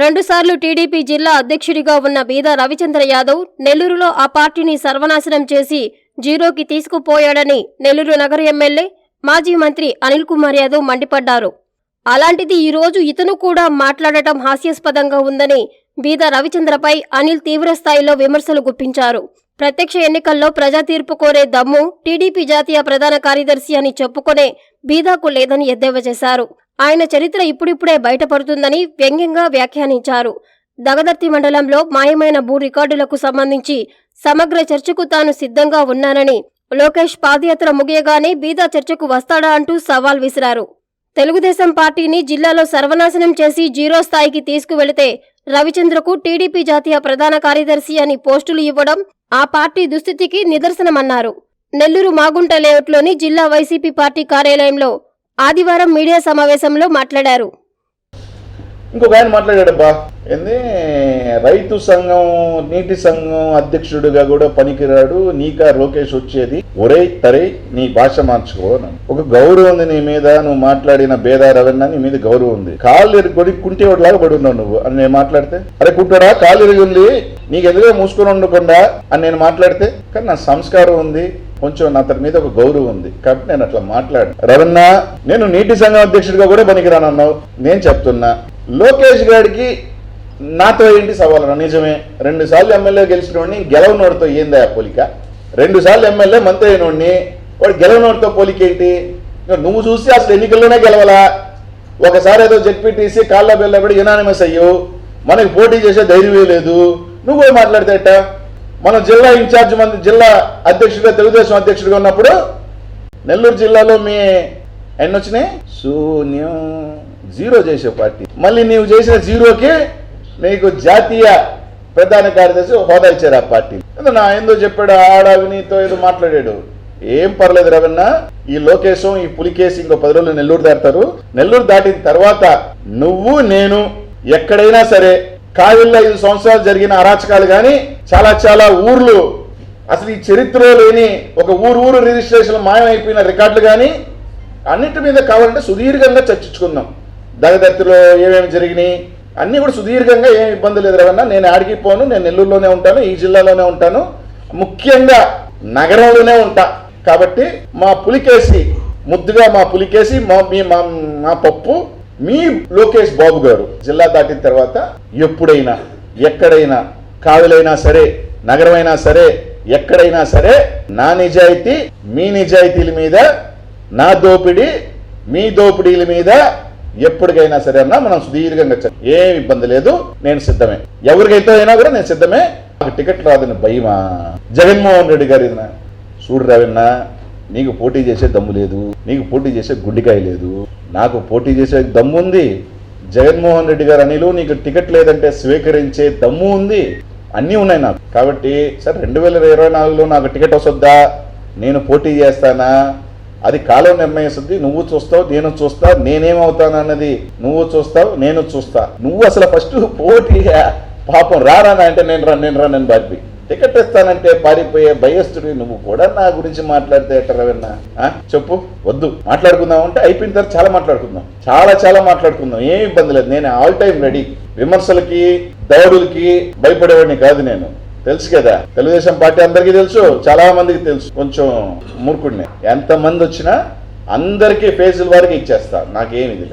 రెండుసార్లు టీడీపీ జిల్లా అధ్యక్షుడిగా ఉన్న బీద రవిచంద్ర యాదవ్ నెల్లూరులో ఆ పార్టీని సర్వనాశనం చేసి జీరోకి తీసుకుపోయాడని నెల్లూరు నగర ఎమ్మెల్యే మాజీ మంత్రి అనిల్ కుమార్ యాదవ్ మండిపడ్డారు. అలాంటిది ఈ రోజు ఇతను కూడా మాట్లాడటం హాస్యాస్పదంగా ఉందని బీద రవిచంద్రపై అనిల్ తీవ్రస్థాయిలో విమర్శలు గుప్పించారు. ప్రత్యక్ష ఎన్నికల్లో ప్రజా తీర్పు కోరే దమ్ము టీడీపీ జాతీయ ప్రధాన కార్యదర్శి అని చెప్పుకునే బీదాకు లేదని ఎద్దేవా చేశారు. ఆయన చరిత్ర ఇప్పుడిప్పుడే బయటపడుతుందని వ్యంగ్యంగా వ్యాఖ్యానించారు. దగదర్తి మండలంలో మాయమైన భూ రికార్డులకు సంబంధించి సమగ్ర చర్చకు తాను సిద్ధంగా ఉన్నానని లోకేష్ పాదయాత్ర ముగియగానే బీదా చర్చకు వస్తాడా అంటూ సవాల్ విసిరారు. తెలుగుదేశం పార్టీని జిల్లాలో సర్వనాశనం చేసి జీరో స్థాయికి తీసుకువెళితే రవిచంద్రకు టీడీపీ జాతీయ ప్రధాన కార్యదర్శి అని పోస్టులు ఇవ్వడం ఆ పార్టీ దుస్థితికి నిదర్శనమన్నారు. నెల్లూరు మాగుంట లేఅవుట్లోని జిల్లా వైసీపీ పార్టీ కార్యాలయంలో ఆదివారం మీడియా సమావేశంలో మాట్లాడారు. ఇంకొక ఆయన మాట్లాడాడబ్బా. ఏంది? రైతు సంఘం నీటి సంఘం అధ్యక్షుడిగా కూడా పనికిరాడు. నీకా లోకేష్ వచ్చేది. ఒరే తరే నీ భాష మార్చుకో ఒక గౌరవం ఉంది నీ మీద నువ్వు మాట్లాడిన బేదా రవణ నీ మీద గౌరవం ఉంది. కాళ్ళు ఎరుకొని కుంటేవాడిలాగా పడి ఉన్నావు నువ్వు. అని నేను మాట్లాడితే అరే కుంటాడా కాళ్ళు ఎరిగి ఉంది నీకు ఎదురుగా మూసుకొని ఉండకుండా అని నేను మాట్లాడితే కానీ నా సంస్కారం ఉంది. కొంచెం నా అతని మీద ఒక గౌరవం ఉంది. కాబట్టి నేను అట్లా మాట్లాడు రవణ నేను నీటి సంఘం అధ్యక్షుడిగా కూడా పనికిరానన్నావు. నేను చెప్తున్నా లోకేష్ గారికి నాతో ఏంటి సవాలు నిజమే. రెండు సార్లు ఎమ్మెల్యే గెలిచినోడిని గెలవనోడితో ఏందా ఆ పోలిక? రెండు సార్లు ఎమ్మెల్యే మంత్రి అయినోడిని వాడు గెలవనోడితో పోలిక ఏంటి? నువ్వు చూసి అసలు ఎన్నికల్లోనే గెలవలా? ఒకసారి ఏదో జెడ్పీటీసీ కాళ్ళ బెల్లబడి యునానిమస్ అయ్యో. మనకి పోటీ చేసే ధైర్యమే లేదు. నువ్వు పోయి మాట్లాడితేట మన జిల్లా ఇన్ఛార్జ్ మంది జిల్లా అధ్యక్షుడిగా తెలుగుదేశం అధ్యక్షుడిగా ఉన్నప్పుడు నెల్లూరు జిల్లాలో మీ ఎన్నొచ్చినాయి శూన్యం. జీరో చేసే పార్టీ. మళ్ళీ నీవు చేసిన జీరోకి నీకు జాతీయ ప్రధాన కార్యదర్శి హోదా ఇచ్చారు ఆ పార్టీ. నా ఏందో చెప్పాడు ఆడ అవినీతో ఏదో మాట్లాడాడు. ఏం పర్లేదు రవన్న ఈ లోకేశం ఈ పులికేసి ఇంకో పది రోజులు నెల్లూరు దాటారు నెల్లూరు దాటిన తర్వాత నువ్వు నేను ఎక్కడైనా సరే కావిల్లో ఐదు సంవత్సరాలు జరిగిన అరాచకాలు కానీ చాలా చాలా ఊర్లు. అసలు ఈ చరిత్రలో లేని ఒక ఊరు ఊరు రిజిస్ట్రేషన్ మాయమైపోయిన రికార్డులు కానీ అన్నిటి మీద కావాలంటే సుదీర్ఘంగా చర్చించుకుందాం. దగ్గదత్తులో ఏమేమి జరిగినాయి అన్నీ కూడా సుదీర్ఘంగా ఏం ఇబ్బంది ఎదురవన్నా నేను ఆడికి పోను నేను నెల్లూరులోనే ఉంటాను ఈ జిల్లాలోనే ఉంటాను. ముఖ్యంగా నగరంలోనే ఉంటా. కాబట్టి మా పులికేసి ముద్దుగా మా పులికేసి మా మీ మా మా పప్పు మీ లోకేష్ బాబు గారు జిల్లా దాటిన తర్వాత ఎప్పుడైనా ఎక్కడైనా కాదులైనా సరే నగరమైనా సరే ఎక్కడైనా సరే నా నిజాయితీ మీ నిజాయితీల మీద నా దోపిడీ మీ దోపిడీల మీద ఎప్పటికైనా సరే అన్నా మనం సుదీర్ఘంగా ఏం ఇబ్బంది లేదు నేను సిద్ధమే. ఎవరికైతే అయినా కూడా నేను సిద్ధమే. నాకు టికెట్ రాదని భయమా? జగన్మోహన్ రెడ్డి గారి ఇదినా. చూడు రావిన్నా నీకు పోటీ చేసే దమ్ము లేదు నీకు పోటీ చేసే గుండికాయ లేదు నాకు పోటీ చేసే దమ్ము ఉంది జగన్మోహన్ రెడ్డి గారు అనిలు నీకు టికెట్ లేదంటే స్వీకరించే దమ్ము ఉంది అన్నీ ఉన్నాయి నాకు. కాబట్టి సార్ రెండు వేల ఇరవై నాలుగులో నాకు టికెట్ వస్తుందా? నేను పోటీ చేస్తానా? అది కాలం నిర్ణయిస్తుంది. నువ్వు చూస్తావు నేను చూస్తా నేనేమవుతాను అన్నది నువ్వు చూస్తావు నేను చూస్తా. నువ్వు అసలు ఫస్ట్ పోటీ పాపం రారా అంటే నేను రా నేను రా నేను బాధ్యత టికెట్ ఇస్తానంటే పారిపోయే భయస్థుడి నువ్వు కూడా నా గురించి మాట్లాడితే ఎట్ట చెప్పు. వద్దు. మాట్లాడుకుందాం అంటే అయిపోయిన తర్వాత చాలా మాట్లాడుకుందాం. చాలా చాలా మాట్లాడుకుందాం. ఏం ఇబ్బంది లేదు. నేను ఆల్ టైం రెడీ విమర్శలకి దౌడులకి భయపడేవాడిని కాదు నేను. తెలుసు కదా. తెలుగుదేశం పార్టీ అందరికీ తెలుసు చాలా మందికి తెలుసు. కొంచెం మూర్ఖుడిని. ఎంత మంది వచ్చినా అందరికీ ఫేజుల వారికి ఇచ్చేస్తా. నాకేమి ఇది